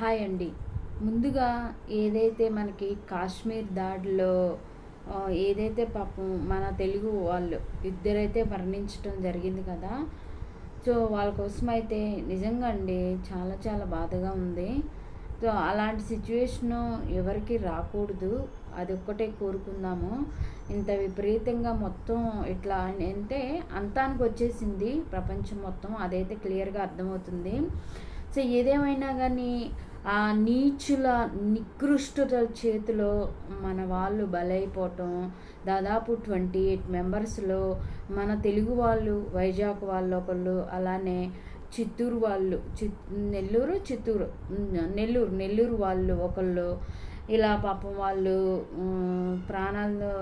Hi అండి ముందుగా ఏదైతే మనకి కాశ్మీర్ దాడిలో ఏదైతే పాపం మన తెలుగు వాళ్ళు ఇద్దరైతే మరణించడం జరిగింది కదా సో వాళ్ళ కోసం అయితే నిజంగా అండి చాలా చాలా బాధగా ఉంది. సో అలాంటి సిచ్యువేషను ఎవరికి రాకూడదు అది ఒక్కటే కోరుకుందాము. ఇంత విపరీతంగా మొత్తం ఇట్లా అంటే అంతానికి వచ్చేసింది ప్రపంచం మొత్తం అదైతే క్లియర్గా అర్థమవుతుంది. సో ఏదేమైనా కానీ ఆ నీచుల నికృష్టత చేతిలో మన వాళ్ళు బలైపోవటం దాదాపు ట్వంటీ ఎయిట్ మెంబర్స్లో మన తెలుగు వాళ్ళు వైజాగ్ వాళ్ళు ఒకళ్ళు అలానే చిత్తూరు వాళ్ళు చిత్ నెల్లూరు చిత్తూరు నెల్లూరు నెల్లూరు వాళ్ళు ఒకళ్ళు ఇలా పాపం వాళ్ళు ప్రాణాలను ప్రాణాలు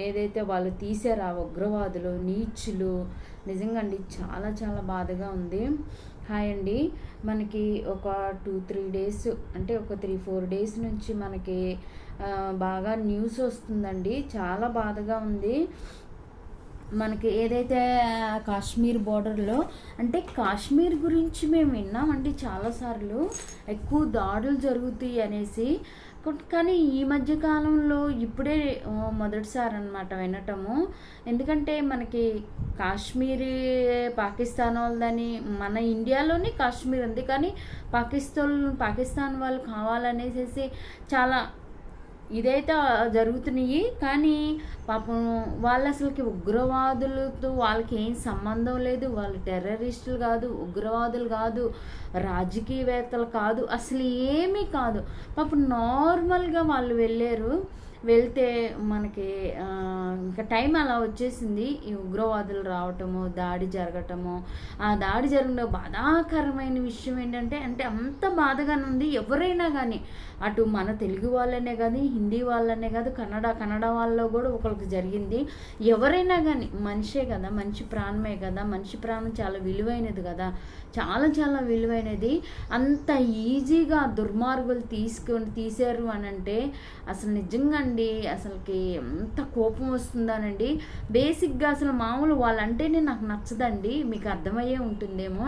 ఏదైతే వాళ్ళు తీసారో ఆ ఉగ్రవాదులు నీచులు నిజంగా అండి చాలా చాలా బాధగా ఉంది. హాయ్ అండి. మనకి ఒక టూ త్రీ డేస్ అంటే ఒక త్రీ ఫోర్ డేస్ నుంచి మనకి బాగా న్యూస్ వస్తుందండి. చాలా బాధగా ఉంది. మనకి ఏదైతే కాశ్మీర్ బార్డర్లో అంటే కాశ్మీర్ గురించి మేము విన్నామండి చాలాసార్లు ఎక్కువ దాడులు జరుగుతాయి అనేసి. కానీ ఈ మధ్య కాలంలో ఇప్పుడే మొదటిసారి అనమాట వినటము. ఎందుకంటే మనకి కాశ్మీరీ పాకిస్తాన్ వాళ్ళదని మన ఇండియాలోనే కాశ్మీర్ ఉంది. కానీ పాకిస్తాన్ పాకిస్తాన్ వాళ్ళు కావాలనేసి చాలా ఇదైతే జరుగుతున్నాయి. కానీ పాపం వాళ్ళు అసలుకి ఉగ్రవాదులతో వాళ్ళకి ఏం సంబంధం లేదు. వాళ్ళు టెర్రరిస్టులు కాదు ఉగ్రవాదులు కాదు రాజకీయవేత్తలు కాదు అసలు ఏమీ కాదు. పాపం నార్మల్గా వాళ్ళు వెళ్ళారు. వెళ్తే మనకి ఇంకా టైం అలా వచ్చేసింది. ఈ ఉగ్రవాదులు రావటము దాడి జరగటము. ఆ దాడి జరిగిన బాధాకరమైన విషయం ఏంటంటే అంటే అంత బాధగానే ఉంది. ఎవరైనా కానీ అటు మన తెలుగు వాళ్ళనే కాదు హిందీ వాళ్ళనే కాదు కన్నడ కన్నడ వాళ్ళలో కూడా ఒకరికి జరిగింది. ఎవరైనా కానీ మనిషే కదా మనిషి ప్రాణమే కదా మనిషి ప్రాణం చాలా విలువైనది కదా చాలా చాలా విలువైనది. అంత ఈజీగా దుర్మార్గులు తీసుకొని తీశారు అని అంటే అసలు నిజంగా అండి. అసలుకి ఎంత కోపం వస్తుందానండి. బేసిక్గా అసలు మామూలు వాళ్ళంటేనే నాకు నచ్చదండి. మీకు అర్థమయ్యే ఉంటుందేమో.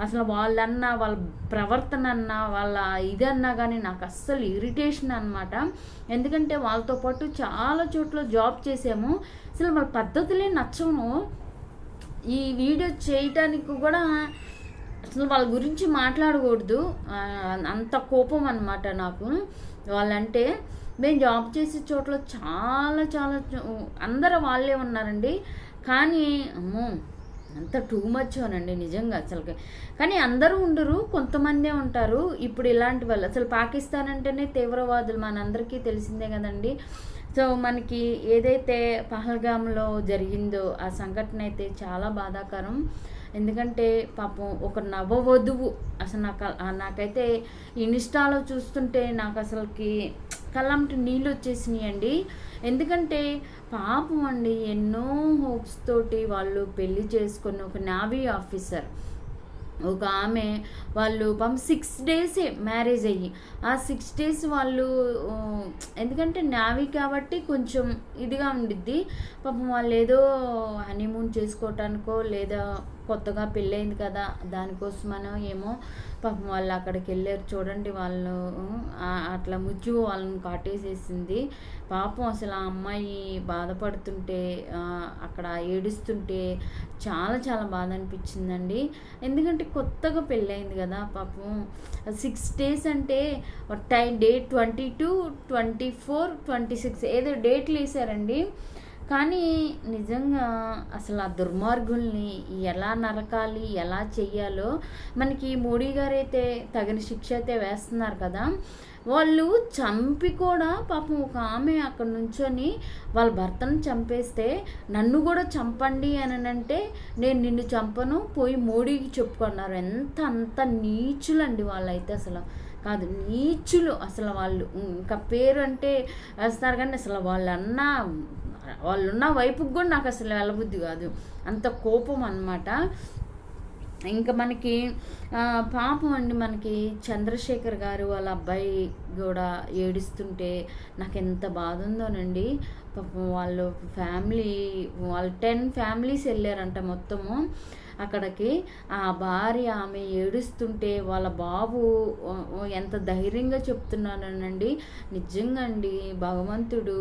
అసలు వాళ్ళన్నా వాళ్ళ ప్రవర్తన అన్నా వాళ్ళ ఇదన్నా కానీ నాకు అస్సలు ఇరిటేషన్ అనమాట ఎందుకంటే వాళ్ళతో పాటు చాలా చోట్ల జాబ్ చేసాము. అసలు వాళ్ళ పద్ధతులే నచ్చము ఈ వీడియో చేయటానికి కూడా అసలు వాళ్ళ గురించి మాట్లాడకూడదు. అంత కోపం అనమాట నాకు. వాళ్ళంటే మేము జాబ్ చేసే చోట్ల చాలా చాలా అందరూ వాళ్ళే ఉన్నారండి. కానీ అమ్మో అంత టూ మచ్ అనండి నిజంగా అసలు కానీ అందరూ ఉండరు కొంతమందే ఉంటారు. ఇప్పుడు ఇలాంటి వాళ్ళు అసలు పాకిస్తాన్ అంటేనే తీవ్రవాదులు మనందరికీ తెలిసిందే కదండి. సో మనకి ఏదైతే పహల్గామ్లో జరిగిందో ఆ సంఘటన అయితే చాలా బాధాకరం. ఎందుకంటే పాపం ఒక నవవధువు అసలు నాకు నాకైతే ఇన్స్టాలో చూస్తుంటే నాకు అసలుకి కళ్ళంటి నీళ్ళు వచ్చేసినాయి అండి ఎందుకంటే పాపం అండి ఎన్నో హోప్స్ తోటి వాళ్ళు పెళ్ళి చేసుకున్న ఒక నావీ ఆఫీసర్ ఒక ఆమె వాళ్ళు పాపం సిక్స్ డేసే మ్యారేజ్ అయ్యి. ఆ సిక్స్ డేస్ వాళ్ళు ఎందుకంటే నావీ కాబట్టి కొంచెం ఇదిగా ఉండిద్ది. పాపం వాళ్ళు ఏదో హనీమూన్ చేసుకోవటానికో లేదా కొత్తగా పెళ్ళయింది కదా దానికోసమనో ఏమో పాపం వాళ్ళు అక్కడికి వెళ్ళారు చూడండి వాళ్ళు అట్లా ముచ్చు వాళ్ళని కాటేసేసింది. పాపం అసలు ఆ అమ్మాయి బాధపడుతుంటే అక్కడ ఏడుస్తుంటే చాలా చాలా బాధ అనిపించిందండి. ఎందుకంటే కొత్తగా పెళ్ళయింది కదా పాపం. సిక్స్ డేస్ అంటే time date twenty two twenty four twenty six ఏదో డేట్లు వేసారండి. కానీ నిజంగా అసలు ఆ దుర్మార్గుల్ని ఎలా నరకాలి ఎలా చెయ్యాలో మనకి మోడీ గారు అయితే తగిన శిక్ష అయితే వేస్తున్నారు కదా. వాళ్ళు చంపి కూడా పాపం ఒక ఆమె అక్కడ నుంచొని వాళ్ళ భర్తను చంపేస్తే నన్ను కూడా చంపండి అని అంటే నేను నిన్ను చంపను పోయి మోడీకి చెప్పుకున్నారు. ఎంత అంత నీచులండి వాళ్ళైతే అసలు. కాదు నీచులు అసలు వాళ్ళు. ఇంకా పేరు అంటే వేస్తారు కానీ అసలు వాళ్ళన్నా వాళ్ళున్న వైపుకి కూడా నాకు అసలు వెళ్ళబుద్ధి కాదు. అంత కోపం అన్నమాట. ఇంకా మనకి పాపం అండి మనకి చంద్రశేఖర్ గారు వాళ్ళ అబ్బాయి కూడా ఏడుస్తుంటే నాకు ఎంత బాధ ఉందోనండి పాపం వాళ్ళు ఫ్యామిలీ వాళ్ళు టెన్ ఫ్యామిలీస్ వెళ్ళారంట మొత్తము. అక్కడికి ఆ భార్య ఆమె ఏడుస్తుంటే వాళ్ళ బాబు ఎంత ధైర్యంగా చెప్తున్నానండి. నిజంగా అండి భగవంతుడు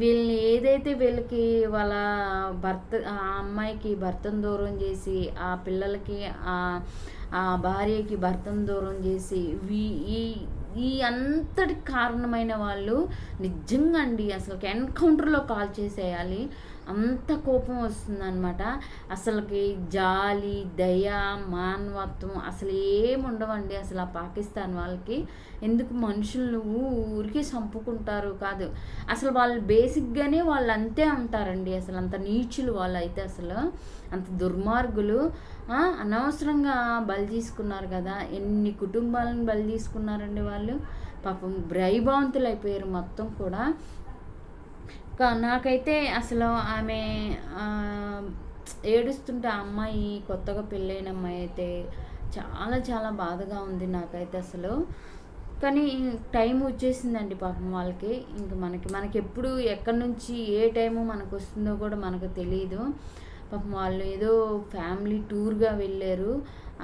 వీళ్ళని ఏదైతే వీళ్ళకి వాళ్ళ భర్త ఆ అమ్మాయికి భర్తను దూరం చేసి ఆ పిల్లలకి ఆ భార్యకి భర్తను దూరం చేసి ఈ ఈ అంతటి కారణమైన వాళ్ళు నిజంగా అండి అసలు ఎన్కౌంటర్లో కాల్ చేసేయాలి. అంత కోపం వస్తుందన్నమాట. అసలుకి జాలి దయ మానవత్వం అసలు ఏముండవండి అసలు ఆ పాకిస్తాన్ వాళ్ళకి. ఎందుకు మనుషులు ఊరికి చంపుకుంటారు కాదు. అసలు వాళ్ళు బేసిక్గానే వాళ్ళు అంతే ఉంటారండి అసలు అంత నీచులు వాళ్ళు అయితే అసలు. అంత దుర్మార్గులు అనవసరంగా బలి తీసుకున్నారు కదా. ఎన్ని కుటుంబాలను బలి తీసుకున్నారండి వాళ్ళు? పాపం బ్రైభావంతులు అయిపోయారు మొత్తం కూడా. నాకైతే అసలు ఆమె ఏడుస్తుంటే ఆ అమ్మాయి కొత్తగా పెళ్ళైన అమ్మాయి అయితే చాలా చాలా బాధగా ఉంది నాకైతే అసలు. కానీ టైం వచ్చేసిందండి పాపం వాళ్ళకి. ఇంక మనకి మనకి ఎప్పుడు ఎక్కడి నుంచి ఏ టైము మనకు వస్తుందో కూడా మనకు తెలియదు పాపం వాళ్ళు ఏదో ఫ్యామిలీ టూర్గా వెళ్ళారు.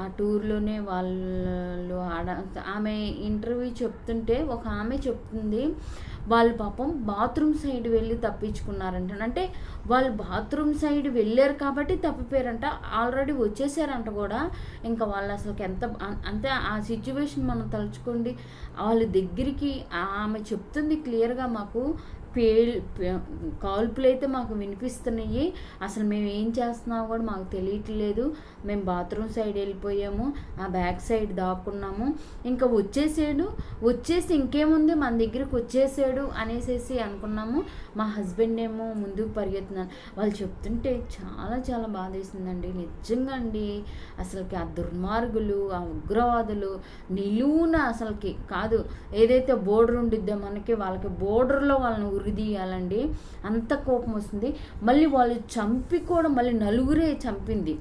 ఆ టూర్లోనే వాళ్ళు ఆడ ఆమె ఇంటర్వ్యూ చెప్తుంటే ఒక ఆమె చెప్తుంది వాళ్ళు పాపం బాత్రూమ్ సైడ్ వెళ్ళి తప్పించుకున్నారంట. అంటే వాళ్ళు బాత్రూమ్ సైడ్ వెళ్ళారు కాబట్టి తప్పిపోయారంట. ఆల్రెడీ వచ్చేసారంట కూడా. ఇంకా వాళ్ళు అసలు ఎంత అంతే ఆ సిచ్యువేషన్ మనం తలుచుకోండి. వాళ్ళ దగ్గరికి ఆమె చెప్తుంది క్లియర్గా మాకు పేల్ కాల్పులు అయితే మాకు వినిపిస్తున్నాయి. అసలు మేము ఏం చేస్తున్నామో కూడా మాకు తెలియట్లేదు. మేము బాత్రూమ్ సైడ్ వెళ్ళిపోయాము. ఆ బ్యాక్ సైడ్ దాక్కున్నాము. ఇంకా వచ్చేసాడు. వచ్చేసి ఇంకేముంది? మన దగ్గరికి వచ్చేసాడు అనేసేసి అనుకున్నాము. మా హస్బెండ్ ఏమో ముందుకు పరిగెత్తున్నాను వాళ్ళు చెప్తుంటే చాలా చాలా బాధ వేసిందండి. నిజంగా అండి అసలుకి ఆ దుర్మార్గులు ఆ ఉగ్రవాదులు నిలువున అసలుకి కాదు ఏదైతే బోర్డర్ ఉండిద్దో మనకి వాళ్ళకి బోర్డర్లో వాళ్ళని ఉరిదీయాలండి అంత కోపం వస్తుంది. మళ్ళీ వాళ్ళు చంపి కూడా మళ్ళీ నలుగురే చంపింది.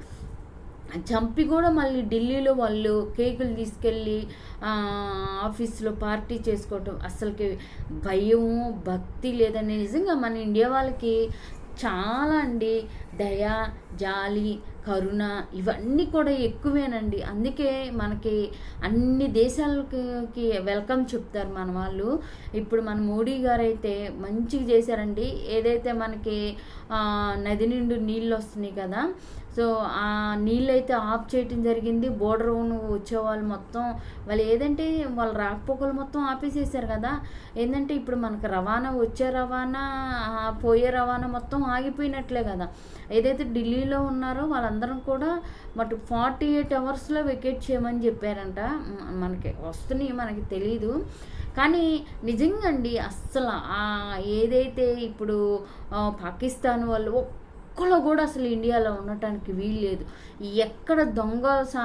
చంపి కూడా మళ్ళీ ఢిల్లీలో వాళ్ళు కేకులు తీసుకెళ్ళి ఆఫీస్లో పార్టీ చేసుకోవటం అసలుకి భయం భక్తి లేదని నిజంగా మన ఇండియా వాళ్ళకి చాలా అండి. దయ జాలి కరుణ ఇవన్నీ కూడా ఎక్కువేనండి. అందుకే మనకి అన్ని దేశాలకి వెల్కమ్ చెప్తారు మన వాళ్ళు. ఇప్పుడు మన మోడీ గారు అయితే మంచిగా చేశారండి. ఏదైతే మనకి నది నిండు నీళ్ళు వస్తున్నాయి కదా సో ఆ నీళ్ళు అయితే ఆఫ్ చేయటం జరిగింది. బోర్డర్ వచ్చేవాళ్ళు మొత్తం వాళ్ళు ఏదంటే వాళ్ళు రాకపోకలు మొత్తం ఆపేసేసారు కదా. ఏంటంటే ఇప్పుడు మనకు రవాణా వచ్చే రవాణా పోయే రవాణా మొత్తం ఆగిపోయినట్లే కదా. ఏదైతే ఢిల్లీలో ఉన్నారో వాళ్ళందరం కూడా మటు ఫార్టీ ఎయిట్ అవర్స్లో వెకేట్ చేయమని చెప్పారంట. మనకి వస్తున్నాయి మనకి తెలీదు. కానీ నిజంగా అండి అస్సలు ఏదైతే ఇప్పుడు పాకిస్తాన్ వాళ్ళు ఒక్కలో కూడా అసలు ఇండియాలో ఉండటానికి వీలు లేదు. ఎక్కడ దొంగ సా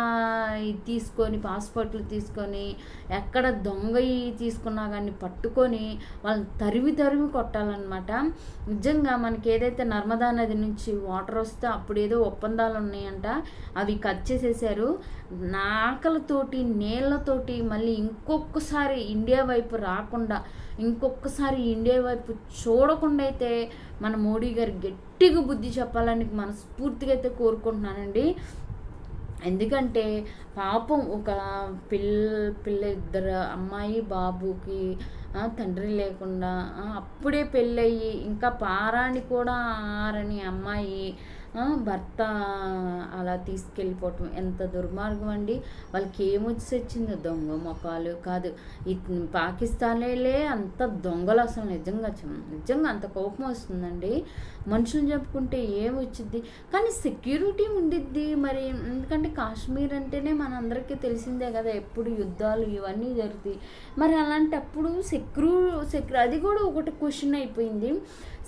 తీసుకొని పాస్పోర్ట్లు తీసుకొని ఎక్కడ దొంగ తీసుకున్నా కానీ పట్టుకొని వాళ్ళని తరిమి తరిమి కొట్టాలన్నమాట. నిజంగా మనకి ఏదైతే నర్మదా నది నుంచి వాటర్ వస్తే అప్పుడు ఏదో ఒప్పందాలు ఉన్నాయంట. అవి కట్ చేసేసారు. నాకలతోటి నీళ్ళతోటి మళ్ళీ ఇంకొకసారి ఇండియా వైపు రాకుండా ఇంకొకసారి ఇండియా వైపు చూడకుండా అయితే మన మోడీ గారు గట్టిగా బుద్ధి చెప్పాలని మనస్ఫూర్తిగా అయితే కోరుకుంటున్నానండి. ఎందుకంటే పాపం ఒక పిల్ల పిల్ల ఇద్దరు అమ్మాయి బాబుకి తండ్రి లేకుండా అప్పుడే పెళ్ళయ్యి ఇంకా పారాని కూడా ఆరని అమ్మాయి భర్త అలా తీసుకెళ్ళిపోవటం ఎంత దుర్మార్గం అండి. వాళ్ళకి ఏమొచ్చి వచ్చిందో దొంగ మొఖాలు కాదు. ఈ పాకిస్తాన్లే అంత దొంగలు అసలు నిజంగా నిజంగా అంత కోపం వస్తుందండి. మనుషులు చెప్పుకుంటే ఏమొచ్చింది కానీ సెక్యూరిటీ ఉండిద్ది మరి. ఎందుకంటే కాశ్మీర్ అంటేనే మనందరికీ తెలిసిందే కదా ఎప్పుడు యుద్ధాలు ఇవన్నీ జరుగుతాయి. మరి అలాంటప్పుడు సెక్యూ సెక్యూ అది కూడా ఒకటి క్వశ్చన్ అయిపోయింది.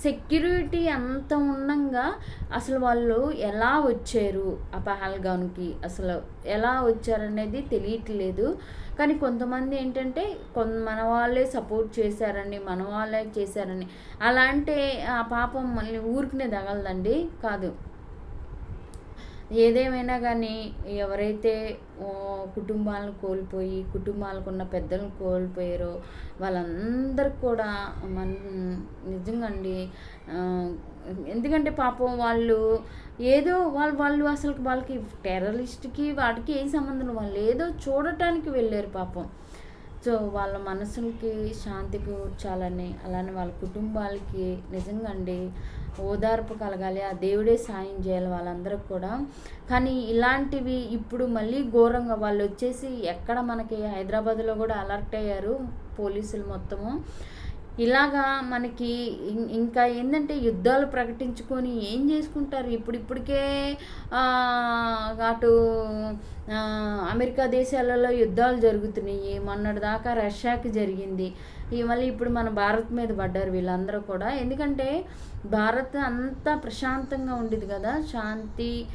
సెక్యూరిటీ అంత ఉండంగా అసలు వాళ్ళు ఎలా వచ్చారు ఆ పహల్గాన్కి? అసలు ఎలా వచ్చారనేది తెలియట్లేదు. కానీ కొంతమంది ఏంటంటే కొంత మన వాళ్ళే సపోర్ట్ చేశారని మన వాళ్ళే చేశారని అలా అంటే ఆ పాపం మళ్ళీ ఊరికినే తగలదండి. కాదు. ఏదేమైనా కానీ ఎవరైతే కుటుంబాలను కోల్పోయి కుటుంబాలకు ఉన్న పెద్దలను కోల్పోయారో వాళ్ళందరికి కూడా మన నిజంగా అండి ఎందుకంటే పాపం వాళ్ళు ఏదో వాళ్ళు వాళ్ళు అసలు వాళ్ళకి టెర్రరిస్ట్కి వాటికి ఏం సంబంధం వాళ్ళు ఏదో చూడటానికి వెళ్ళారు పాపం. సో వాళ్ళ మనసులకి శాంతి కూర్చాలని అలానే వాళ్ళ కుటుంబాలకి నిజంగా అండి ఓదార్పు కలగాలి ఆ దేవుడే సాయం చేయాలి వాళ్ళందరికి కూడా. కానీ ఇలాంటివి ఇప్పుడు మళ్ళీ ఘోరంగా వాళ్ళు వచ్చేసి ఎక్కడ మనకి హైదరాబాద్లో కూడా అలర్ట్ అయ్యారు పోలీసులు మొత్తము. ఇలాగా మనకి ఇంకా ఏంటంటే యుద్ధాలు ప్రకటించుకొని ఏం చేసుకుంటారు? ఇప్పుడిప్పటికే అటు అమెరికా దేశాలలో యుద్ధాలు జరుగుతున్నాయి. మొన్నటి దాకా రష్యాకి జరిగింది. మళ్ళీ ఇప్పుడు మన భారత్ మీద పడ్డారు వీళ్ళందరూ కూడా. ఎందుకంటే భారత్ అంతా ప్రశాంతంగా ఉండేది కదా. శాంతి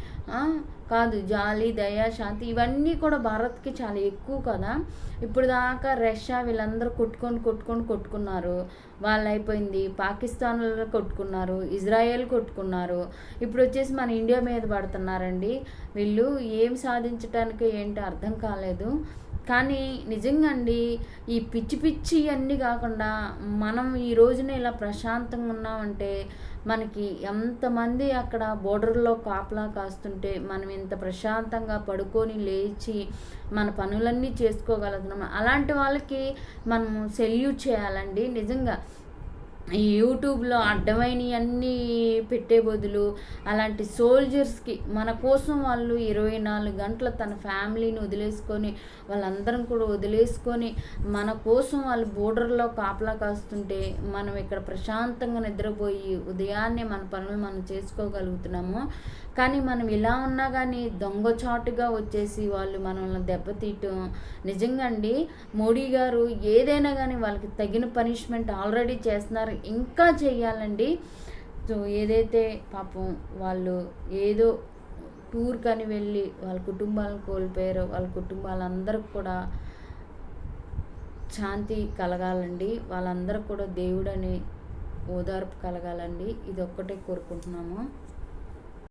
కాదు జాలి దయ శాంతి ఇవన్నీ కూడా భారత్కి చాలా ఎక్కువ కదా. ఇప్పుడు దాకా రష్యా వీళ్ళందరూ కొట్టుకొని కొట్టుకొని కొట్టుకున్నారు. వాళ్ళు అయిపోయింది. పాకిస్తాన్లో కొట్టుకున్నారు. ఇజ్రాయెల్ కొట్టుకున్నారు. ఇప్పుడు వచ్చేసి మన ఇండియా మీద పడుతున్నారండి. వీళ్ళు ఏం సాధించడానికి ఏంటో అర్థం కాలేదు. కానీ నిజంగా అండి ఈ పిచ్చి పిచ్చి అన్నీ కాకుండా మనం ఈ రోజున ఇలా ప్రశాంతంగా ఉన్నామంటే మనకి ఎంతమంది అక్కడ బోర్డర్లో కాపలా కాస్తుంటే మనం ఇంత ప్రశాంతంగా పడుకొని లేచి మన పనులన్నీ చేసుకోగలుగుతున్నాం అలాంటి వాళ్ళకి మనం సెల్యూట్ చేయాలండి. నిజంగా ఈ యూట్యూబ్లో అడ్డమైనవన్నీ పెట్టే బదులు అలాంటి సోల్జర్స్కి మన కోసం వాళ్ళు ఇరవై నాలుగు గంటలు తన ఫ్యామిలీని వదిలేసుకొని వాళ్ళందరం కూడా వదిలేసుకొని మన కోసం వాళ్ళు బోర్డర్లో కాపలా కాస్తుంటే మనం ఇక్కడ ప్రశాంతంగా నిద్రపోయి ఉదయాన్నే మన పనులు మనం చేసుకోగలుగుతున్నాము. కానీ మనం ఇలా ఉన్నా కానీ దొంగచాటుగా వచ్చేసి వాళ్ళు మనల్ని దెబ్బతీయటం. నిజంగా అండి మోడీ గారు ఏదైనా కానీ వాళ్ళకి తగిన పనిష్మెంట్ ఆల్రెడీ చేస్తున్నారు. ఇంకా చేయాలండి. సో ఏదైతే పాపం వాళ్ళు ఏదో టూర్ కని వెళ్ళి వాళ్ళ కుటుంబాలను కోల్పోయారో వాళ్ళ కుటుంబాలందరికి కూడా శాంతి కలగాలండి. వాళ్ళందరూ కూడా దేవుడని ఓదార్పు కలగాలండి. ఇది ఒక్కటే కోరుకుంటున్నాము.